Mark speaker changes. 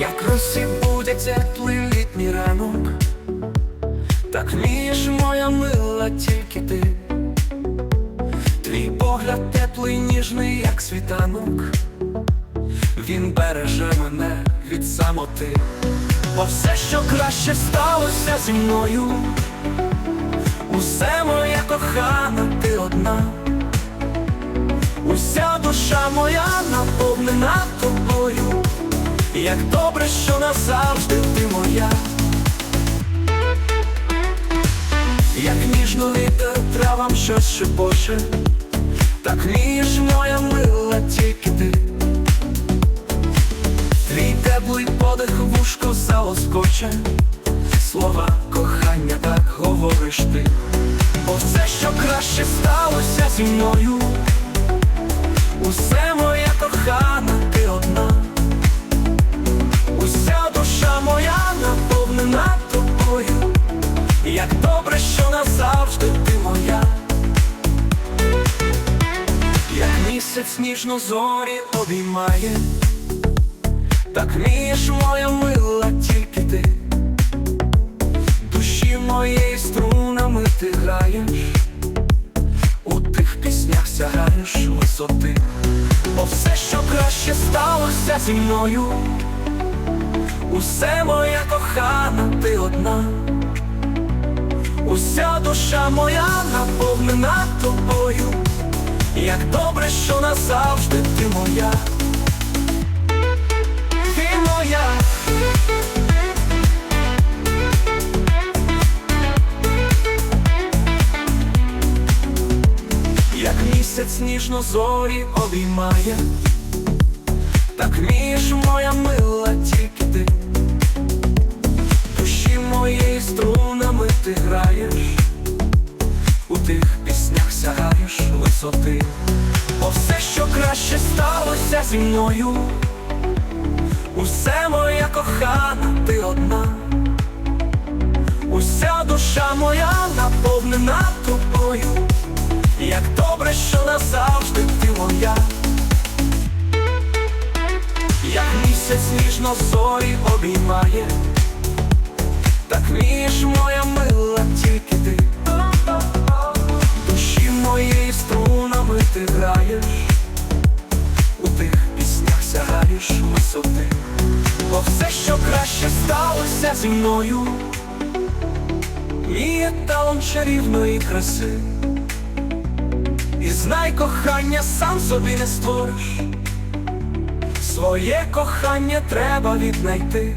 Speaker 1: сонці буде теплий літній ранок, так вмієш, моя мила, тільки ти, твій погляд теплий, ніжний, як світанок, він береже мене від самоти, бо все, що краще сталося зі мною, усе моя кохана, ти одна. Уся душа моя наповнена тобою, як добре, що назавжди ти моя, як ніжно вітер травам щось шепоче, так ніж моя мила, тільки ти, твій теплий подих вушко залоскоче, слова кохання, так говориш ти, бо все, що краще сталося зі мною. Назавжди ти моя, як місяць ніжно зорі обіймає, так вмієш, моя мила, тільки ти, душі моєї струнами ти граєш. У тих піснях сягаєш висоти, бо все, що краще сталося зі мною, усе моя кохана, душа моя наповнена тобою, як добре, що назавжди ти моя, ти моя. Як місяць ніжно зорі обіймає, так вмієш, моя висоти, бо все, що краще сталося зі мною, усе моя кохана, ти одна, уся душа моя наповнена тобою. Як добре, що назавжди ти моя, як місяць ніжно зорі обіймає, так вмієш, моя висоти, бо все, що краще сталося зі мною, мій еталон чарівної краси. І знай кохання сам собі не створиш, своє кохання треба віднайти.